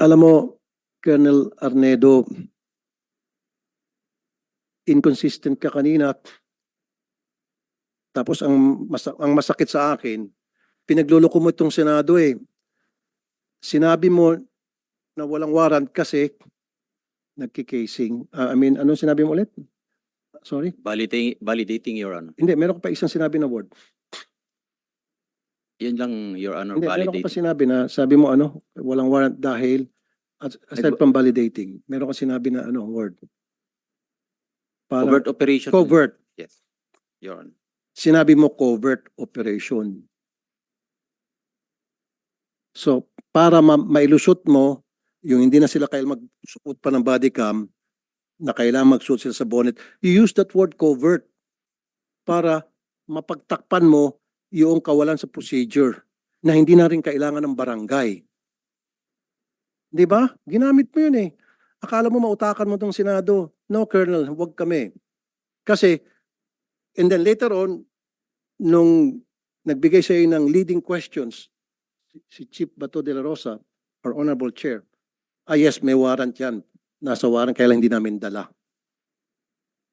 Alam mo, Colonel Arnedo, inconsistent ka kanina. Tapos ang, mas- ang masakit sa akin, pinagluloko mo itong Senado eh. Sinabi mo na walang warrant kasi nagkikasing. Ah, I mean, anong sinabi mo ulit? Sorry? Validating, validating, Your Honor. Hindi, meron ko pa isang sinabi na word. Yan lang, Your Honor, Hindi, meron ko pa validating. sinabi na, sabi mo ano, walang warrant dahil, as- aside Nag- from validating, meron ko sinabi na ano, word. Para, Covert operation. covert. Yes, Your Honor. Sinabi mo covert operation. So, para ma- mailusot mo, yung hindi na sila kailangan magsuot pa ng body cam, na kailangan magsuot sila sa bonnet, you use that word covert para mapagtakpan mo yung kawalan sa procedure na hindi na rin kailangan ng barangay. Di ba? Ginamit mo yun eh. Akala mo mautakan mo tong Senado. No, Colonel, huwag kami. Kasi, and then later on, nung nagbigay sa ng leading questions, si- Chief Bato de la Rosa, our Honorable Chair, ah yes, may warrant yan. Nasa warrant, kaya lang hindi namin dala.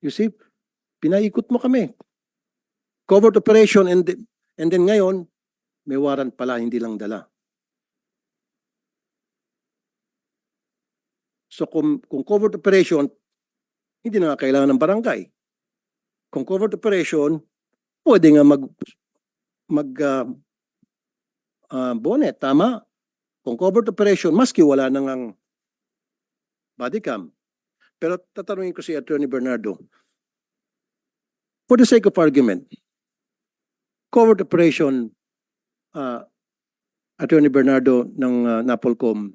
You see, pinaikot mo kami. Covert operation and, and then ngayon, may warrant pala, hindi lang dala. So kung, kung covert operation, hindi na nga kailangan ng barangay. Kung covert operation, pwede nga mag mag ah, ah, bonnet, tama? Kung covert operation, maski wala nang ang body cam. Pero tatanungin ko si Attorney Bernardo, for the sake of argument, covert operation, ah, Attorney Bernardo ng ah, Napolcom,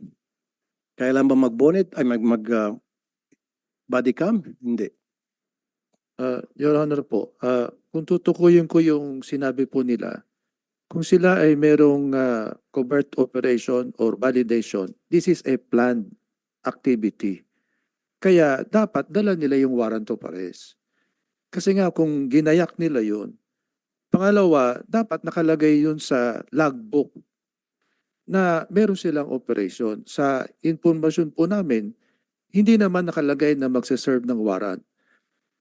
kailan ba mag-bonnet, ay mag, mag ah, body cam? Hindi. Uh, Your Honor po, uh, kung tutukuyin ko yung sinabi po nila, kung sila ay merong uh, covert operation or validation, this is a planned activity. Kaya dapat dala nila yung warrant of arrest. Kasi nga kung ginayak nila yun, pangalawa, dapat nakalagay yun sa logbook na meron silang operation. Sa informasyon po namin, hindi naman nakalagay na magsaserve ng warrant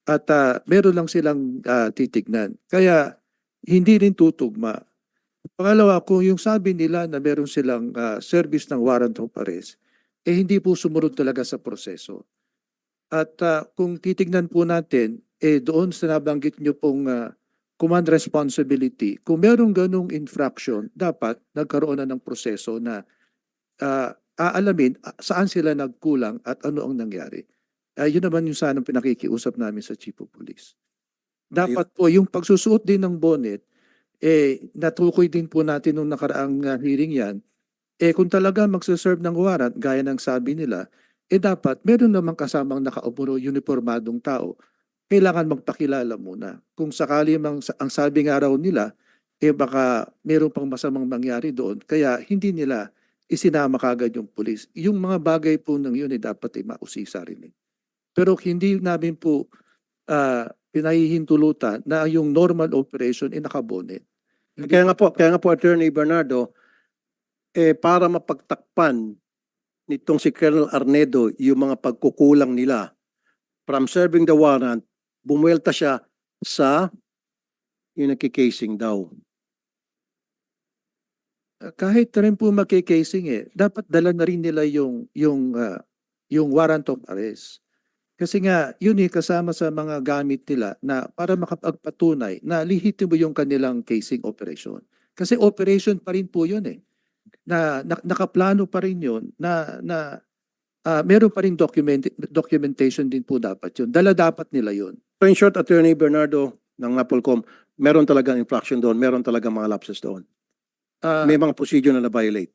at ah, meron lang silang ah, titignan. Kaya hindi rin tutugma. Pangalawa, kung yung sabi nila na meron silang ah, service ng warrant of arrest, eh hindi po sumunod talaga sa proseso. At ah, kung titignan po natin, eh doon sa nabanggit nyo pong ah, command responsibility, kung merong ganong infraction, dapat nagkaroon na ng proseso na ah, aalamin ah, saan sila nagkulang at ano ang nangyari. Ah, yun naman yung sanang pinakikiusap namin sa Chief of Police. Dapat po yung pagsusuot din ng bonnet, eh natukoy din po natin nung nakaraang ah, hearing yan, eh kung talaga magsaserve ng warrant, gaya ng sabi nila, eh dapat meron namang kasamang nakaupo uniformadong tao, kailangan magpakilala muna. Kung sakali mang ang sabi nga raw nila, eh baka meron pang masamang mangyari doon, kaya hindi nila isinama kagad yung pulis. Yung mga bagay po ng yun eh dapat ay mausisa rin. eh. Pero hindi namin po ah, pinahihintulutan na yung normal operation ay nakabonet. Kaya nga po, kaya nga po Attorney Bernardo, eh para mapagtakpan nitong si Colonel Arnedo yung mga pagkukulang nila from serving the warrant, bumuelta siya sa yung nagkikasing daw. Ah, kahit rin po magkikasing eh, dapat dala na rin nila yung, yung, ah, yung warrant of arrest. Kasi nga, yun eh, kasama sa mga gamit nila na para makapagpatunay na lihitimo yung kanilang casing operation. Kasi operation pa rin po yun eh. Na, na nakaplano pa rin yun na, na ah, meron pa rin document, documentation din po dapat yun. Dala dapat nila yun. So in short, Attorney Bernardo ng Napolcom, meron talagang infraction doon, meron talagang mga lapses doon. Ah, May mga procedure na na-violate.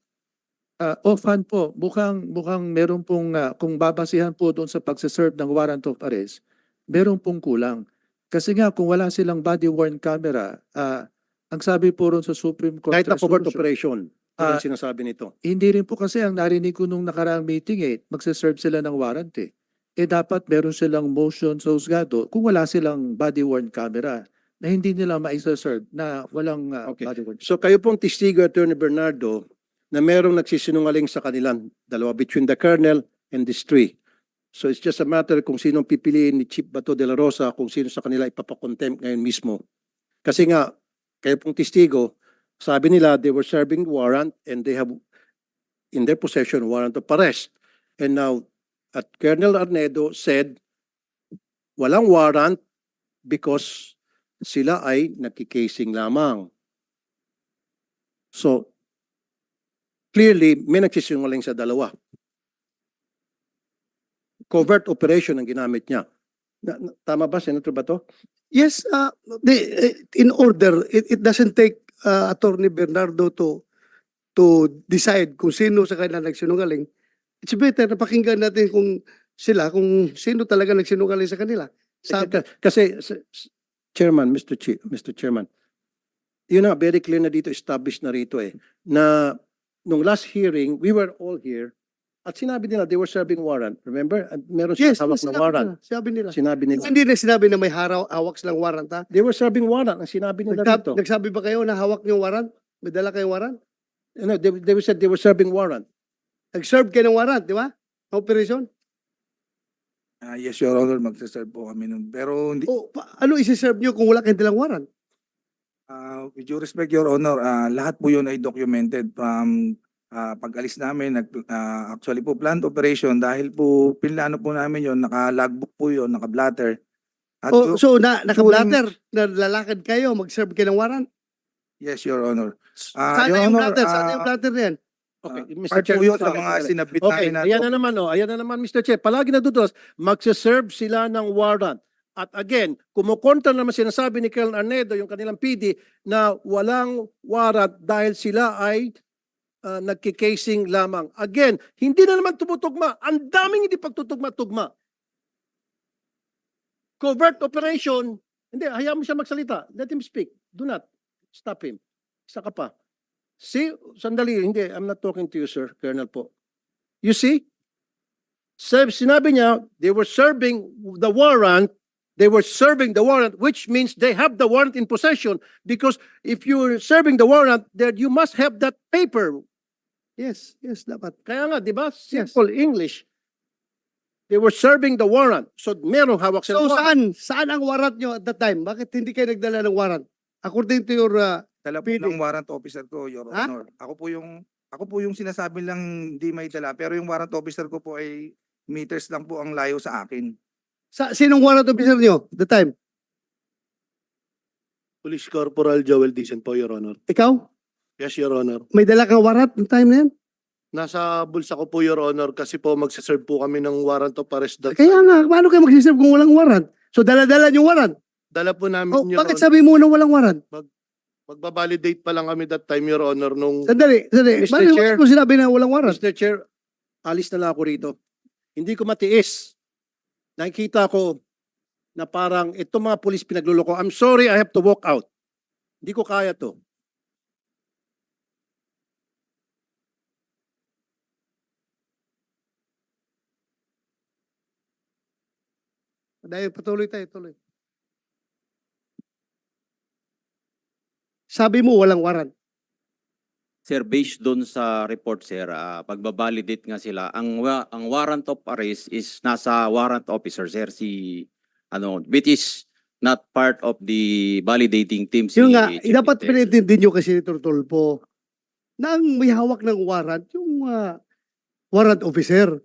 Uh, offhand po, mukhang, mukhang meron pong, ah, kung babasihan po doon sa pagsaserve ng warrant of arrest, meron pong kulang. Kasi nga, kung wala silang body worn camera, ah, ang sabi po ron sa Supreme Court Kahit na covert resolution, operation, Ah, ano sinasabi nito? hindi rin po kasi ang narinig ko nung nakaraang meeting eh, magsaserve sila ng warrant eh. Eh dapat meron silang motion sa husgado kung wala silang body worn camera na hindi nila maisaserve na walang ah, Okay. body worn So kayo pong testigo, Attorney Bernardo, na merong nagsisinungaling sa kanilang dalawa between the colonel and these three. So it's just a matter kung sinong pipiliin ni Chief Bato de la Rosa kung sino sa kanila ipapakontempt ngayon mismo. Kasi nga, kayo pong testigo, sabi nila they were serving warrant and they have in their possession warrant of arrest. And now, at Colonel Arnedo said, walang warrant because sila ay nagkikasing lamang. So, clearly, may nagsisinungaling sa dalawa. Covert operation ang ginamit niya. Na- na- tama ba, Senator Bato? Yes, uh, the, uh, in order, it, it doesn't take uh, Attorney Bernardo to to decide kung sino sa kanila nagsinungaling. It's better na pakinggan natin kung sila, kung sino talaga nagsinungaling sa kanila. Sa, Ka- Kasi, Chairman, Mr. Chi- Mr. Chairman, yun na, very clear na dito, established na rito eh, na nung last hearing, we were all here, at sinabi nila, they were serving warrant, remember? At meron yes, hawak na sinabi warrant. nila, Sabi nila. Sinabi nila, Hindi na sinabi na may haraw, hawak silang warrant ha. they were serving warrant, ang sinabi nila Nagsab- dito. nagsabi ba kayo na hawak niyo warrant? May dala kayong warrant? No, they, they said they were serving warrant. Nag-serve kayo ng warrant, di ba? Operation? Ah, yes, Your Honor, magsaserve po kami nun. Pero hindi, O, pa- ano isi-serve niyo kung wala kayong dalang warrant? ah, with due respect, Your Honor, ah, lahat po yun ay documented from ah, pag-alis namin. Nag, ah, actually po, planned operation dahil po pinlano po namin yun, naka-logbook po yun, naka-blatter. At O, so, na, naka-blatter, na lalakad kayo, mag-serve kayo ng warrant? yes, Your Honor. Ah, Sana Your yung Honor, blatter, sana ah, yung blatter na yan. Okay, Ah, Mr. part Chair. po yun sa mga sinabit Okay, namin na ayan na naman, oh, ayan na naman, Mr. Chair. Palagi natutulas, magsaserve sila ng warrant. At again, kumukontra naman sinasabi ni Colonel Arnedo, yung kanilang PD, na walang warrant dahil sila ay uh, nagkikasing lamang. Again, hindi na naman tumutugma. Ang daming hindi pagtutugma-tugma. Covert operation, hindi, hayaan mo siya magsalita. Let him speak. Do not stop him. Isa ka pa. See, sandali, hindi, I'm not talking to you, sir, Colonel po. You see? Sab- Sinabi niya, they were serving the warrant, they were serving the warrant, which means they have the warrant in possession. Because if you're serving the warrant, then you must have that paper. Yes, yes, dapat. Kaya nga, di ba? Simple English. They were serving the warrant. So, merong hawak So, sila. saan? Saan ang warrant nyo at that time? Bakit hindi kayo nagdala ng warrant? According to your, uh, dala po PD. ng warrant officer ko, Your Ha? Honor. Ako po yung ako po yung sinasabi lang hindi may dala, pero yung warrant officer ko po ay meters lang po ang layo sa akin. sa, sinong warrant officer at the time? Police Corporal Joel Dicen po, Your Honor. Ikaw? Yes, Your Honor. May dala kang warrant ng time na yan? Nasa bulsa ko po, Your Honor, kasi po magsaserve po kami ng warrant of arrest. That, Kaya nga, paano kayo magsiserve kung walang warrant? So, dala-dala yung warrant. dala po namin, Oh, Your bakit Honor. sabi mo na walang warrant? Magbabalidate pa lang kami that time, Your Honor, nung Sandali, sandali. Mr. Chair. mo sinabi na walang warrant? Mr. Chair, alis na lang ako rito. Hindi ko matiis. Nakikita ko na parang itong mga pulis pinagluloko. I'm sorry, I have to walk out. Hindi ko kaya to. Dahil patuloy tayo, tuloy. Sabi mo walang warrant. Sir, based doon sa report, sir, ah, pagbabalidate nga sila, ang, wa- ang warrant of arrest is nasa warrant officer, sir, si, ano, which is not part of the validating team. Si nga, Chief dapat Intel. pinintindi nyo kasi ni Tortolpo na ang may hawak ng warrant, yung ah, warrant officer.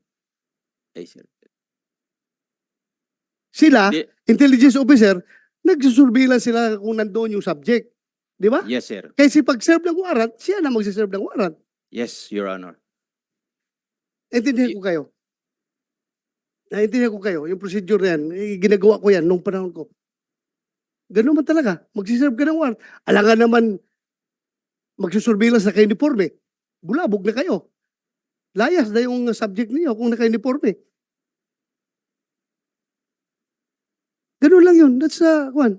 Ay, sir. Sila, Di- intelligence officer, nagsusurveillance sila kung nandoon yung subject. Di ba? Yes, sir. Kasi pag-serve ng warrant, siya na magsiserve ng warrant. Yes, Your Honor. Naintindihan ko kayo. Naintindihan ko kayo. Yung procedure na yan, eh, ginagawa ko yan nung panahon ko. Ganun man talaga. Magsiserve ka ng warrant. Alangan naman magsusurveillance na ka-uniforme. Bulabog na kayo. Layas na yung subject niyo kung naka-uniforme. Ganun lang yun. That's uh, one.